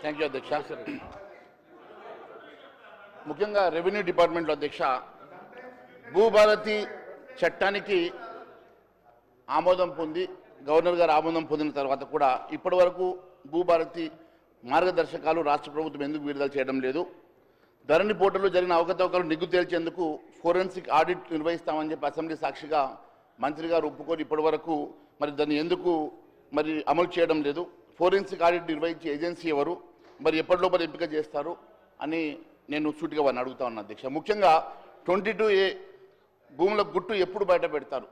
Thank you అధ్యక్ష ముఖ్యంగా revenue డిపార్ట్మెంట్లో అధ్యక్ష భూభారతి చట్టానికి ఆమోదం పొంది గవర్నర్ గారు ఆమోదం పొందిన తర్వాత కూడా ఇప్పటి వరకు భూభారతి మార్గదర్శకాలు రాష్ట్ర ప్రభుత్వం ఎందుకు విడుదల చేయడం లేదు. ధరణి పోర్టల్లో జరిగిన అవకతవకలు నిగ్గు తేల్చేందుకు ఫోరెన్సిక్ ఆడిట్ నిర్వహిస్తామని చెప్పి అసెంబ్లీ సాక్షిగా మంత్రి గారు ఒప్పుకొని ఇప్పటి వరకు మరి దాన్ని ఎందుకు మరి అమలు చేయడం లేదు. ఫోరెన్సిక్ ఆడిట్ నిర్వహించే ఏజెన్సీ ఎవరు? మరి ఎప్పటిలోపల ఎంపిక చేస్తారు? అని నేను సూటిగా వారిని అడుగుతా ఉన్నా అధ్యక్ష. ముఖ్యంగా ట్వంటీ టూ ఏ భూముల గుట్టు ఎప్పుడు బయట పెడతారు?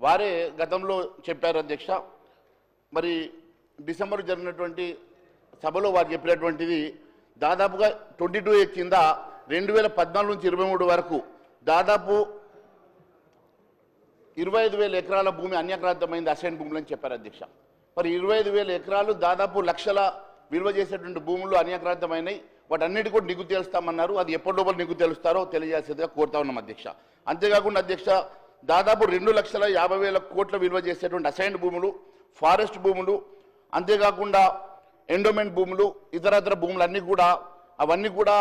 వారే గతంలో చెప్పారు అధ్యక్ష. మరి డిసెంబర్ జరిగినటువంటి సభలో వారు చెప్పినటువంటిది దాదాపుగా ట్వంటీ టూ ఏ కింద రెండు వేల పద్నాలుగు నుంచి ఇరవై మూడు వరకు దాదాపు ఇరవై ఐదు వేల ఎకరాల భూమి అన్యక్రాంతమైంది అసైన్ భూములు అని చెప్పారు అధ్యక్ష. మరి ఇరవై ఐదు వేల ఎకరాలు దాదాపు లక్షల విలువ చేసేటువంటి భూములు అన్యాక్రాంతమైనవి వాటన్నిటి కూడా నిగ్గు తేలుస్తామన్నారు. అది ఎప్పటి లోపల నిగ్గు తెలుస్తారో తెలియజేసేదిగా కోరుతా ఉన్నాం అధ్యక్ష. అంతేకాకుండా అధ్యక్ష దాదాపు రెండు లక్షల యాభై వేల కోట్ల విలువ చేసేటువంటి అసైన్డ్ భూములు ఫారెస్ట్ భూములు అంతేకాకుండా ఎండోమెంట్ భూములు ఇతరతర భూములన్నీ కూడా అవన్నీ కూడా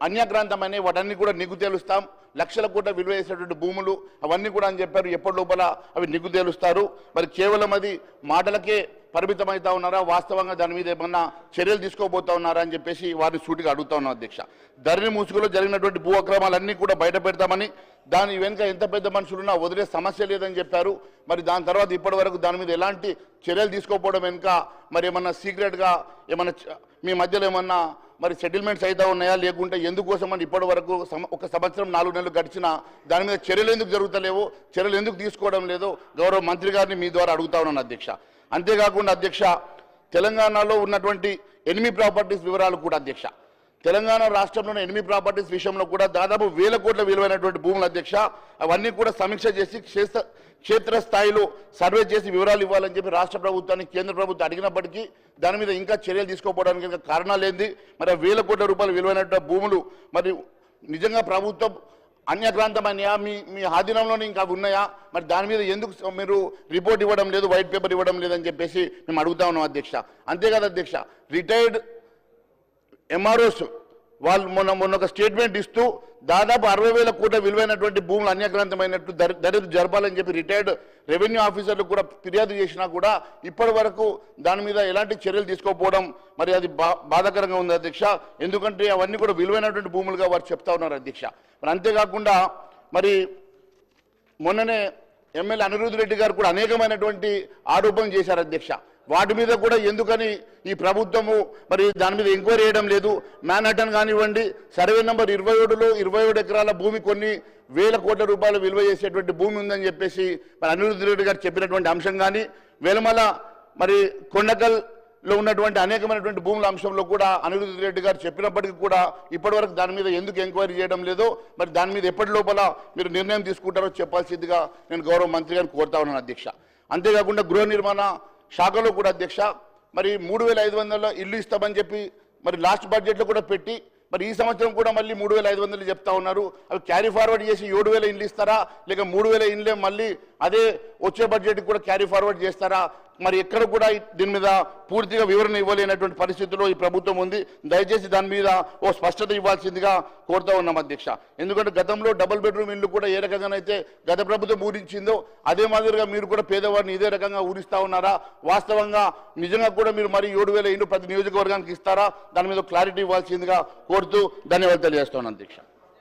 అన్యగ్రాంతమని వాటన్ని కూడా నిగ్గు తేలుస్తాం. లక్షల కోట్ల విలువ వేసేటువంటి భూములు అవన్నీ కూడా అని చెప్పారు. ఎప్పటి లోపల అవి నిగ్గు తేలుస్తారు మరి కేవలం అది మాటలకే పరిమితమవుతా ఉన్నారా? వాస్తవంగా దాని మీద ఏమన్నా చర్యలు తీసుకోబోతా ఉన్నారా అని చెప్పేసి వారిని సూటిగా అడుగుతా ఉన్నాం అధ్యక్ష. ధరణి ముసుగులో జరిగినటువంటి భూ అక్రమాలన్నీ కూడా బయట పెడతామని దాని వెనుక ఎంత పెద్ద మనుషులున్నా వదిలే సమస్య లేదని చెప్పారు. మరి దాని తర్వాత ఇప్పటి వరకు దాని మీద ఎలాంటి చర్యలు తీసుకోకపోవడం వెనుక మరి ఏమన్నా సీక్రెట్గా ఏమన్నా మీ మధ్యలో ఏమన్నా మరి సెటిల్మెంట్స్ అయితే ఉన్నాయా? లేకుంటే ఎందుకోసం అని ఇప్పటి వరకు ఒక సంవత్సరం నాలుగు నెలలు గడిచినా దాని మీద చర్యలు ఎందుకు జరుగుతలేవు? చర్యలు ఎందుకు తీసుకోవడం లేదో? గౌరవ మంత్రి గారిని మీ ద్వారా అడుగుతా ఉన్నాను అధ్యక్ష. అంతేకాకుండా అధ్యక్ష తెలంగాణలో ఉన్నటువంటి ఎనిమిది ప్రాపర్టీస్ వివరాలు కూడా అధ్యక్ష. తెలంగాణ రాష్ట్రంలోని ఎనిమిది ప్రాపర్టీస్ విషయంలో కూడా దాదాపు వేల కోట్ల విలువైనటువంటి భూముల అధ్యక్ష అవన్నీ కూడా సమీక్ష చేసి క్షేత్ర క్షేత్ర స్థాయిలో సర్వే చేసి వివరాలు ఇవ్వాలని చెప్పి రాష్ట్ర ప్రభుత్వాన్ని కేంద్ర ప్రభుత్వం అడిగినప్పటికీ దాని మీద ఇంకా చర్యలు తీసుకోకపోవడానికి కారణాలు ఏంది? మరి వేల కోట్ల రూపాయలు విలువైనటువంటి భూములు మరి నిజంగా ప్రభుత్వం అన్యక్రాంతమైనయా మీ మీ ఆధీనంలోనే ఇంకా ఉన్నాయా? మరి దాని మీద ఎందుకు మీరు రిపోర్ట్ ఇవ్వడం లేదు వైట్ పేపర్ ఇవ్వడం లేదని చెప్పేసి మేము అడుగుతా ఉన్నాం అధ్యక్ష. అంతేకాదు అధ్యక్ష. రిటైర్డ్ ఎంఆర్ఓస్ వాళ్ళు మొన్న మొన్న ఒక స్టేట్మెంట్ ఇస్తూ దాదాపు అరవై వేల కోట్ల విలువైనటువంటి భూములు అన్యగ్రంథమైనట్టు దరి దరిద్ర జరపాలని చెప్పి రిటైర్డ్ రెవెన్యూ ఆఫీసర్లు కూడా ఫిర్యాదు చేసినా కూడా ఇప్పటి వరకు దాని మీద ఎలాంటి చర్యలు తీసుకోకపోవడం మరి అది బా బాధాకరంగా ఉంది అధ్యక్ష. ఎందుకంటే అవన్నీ కూడా విలువైనటువంటి భూములుగా వారు చెప్తా ఉన్నారు అధ్యక్ష. మరి అంతేకాకుండా మరి మొన్ననే ఎమ్మెల్యే అనిరుద్ధ్ రెడ్డి గారు కూడా అనేకమైనటువంటి ఆరోపణలు చేశారు అధ్యక్ష. వాటి మీద కూడా ఎందుకని ఈ ప్రభుత్వము మరి దాని మీద ఎంక్వైరీ చేయడం లేదు? మ్యాన్హటన్ కానివ్వండి సర్వే నెంబర్ ఇరవై ఏడులో ఇరవై ఏడు ఎకరాల భూమి కొన్ని వేల కోట్ల రూపాయలు విలువ చేసేటువంటి భూమి ఉందని చెప్పేసి మరి అనిరుద్ధ రెడ్డి గారు చెప్పినటువంటి అంశం కానీ వేలమల మరి కొండకల్లో ఉన్నటువంటి అనేకమైనటువంటి భూముల అంశంలో కూడా అనిరుద్ధ రెడ్డి గారు చెప్పినప్పటికీ కూడా ఇప్పటివరకు దాని మీద ఎందుకు ఎంక్వైరీ చేయడం లేదో మరి దాని మీద ఎప్పటి లోపల మీరు నిర్ణయం తీసుకుంటారో చెప్పాల్సిందిగా నేను గౌరవ మంత్రి గారిని కోరుతా ఉన్నాను అధ్యక్ష. అంతేకాకుండా గృహ నిర్మాణ శాఖలో కూడా అధ్యక్ష మరి మూడు వేల ఐదు వందల ఇల్లు ఇస్తామని చెప్పి మరి లాస్ట్ బడ్జెట్లో కూడా పెట్టి మరి ఈ సంవత్సరం కూడా మళ్ళీ మూడు వేల ఐదు వందలు చెప్తా ఉన్నారు. అవి క్యారీ ఫార్వర్డ్ చేసి ఏడు వేల ఇండ్లు ఇస్తారా? లేక మూడు వేల ఇండ్లే మళ్ళీ అదే వచ్చే బడ్జెట్ కూడా క్యారీ ఫార్వర్డ్ చేస్తారా? మరి ఎక్కడ కూడా దీని మీద పూర్తిగా వివరణ ఇవ్వలేనటువంటి పరిస్థితిలో ఈ ప్రభుత్వం ఉంది. దయచేసి దాని మీద ఓ స్పష్టత ఇవ్వాల్సిందిగా కోరుతా ఉన్నాం అధ్యక్ష. ఎందుకంటే గతంలో డబుల్ బెడ్రూమ్ ఇల్లు కూడా ఏ రకంగానైతే గత ప్రభుత్వం ఊరించిందో అదే మాదిరిగా మీరు కూడా పేదవారిని ఇదే రకంగా ఊరిస్తా ఉన్నారా? వాస్తవంగా నిజంగా కూడా మీరు మరి ఏడు వేల ఇల్లు ప్రతి నియోజకవర్గానికి ఇస్తారా? దాని మీద క్లారిటీ ఇవ్వాల్సిందిగా కోరుతూ ధన్యవాదాలు తెలియజేస్తున్నాను అధ్యక్ష.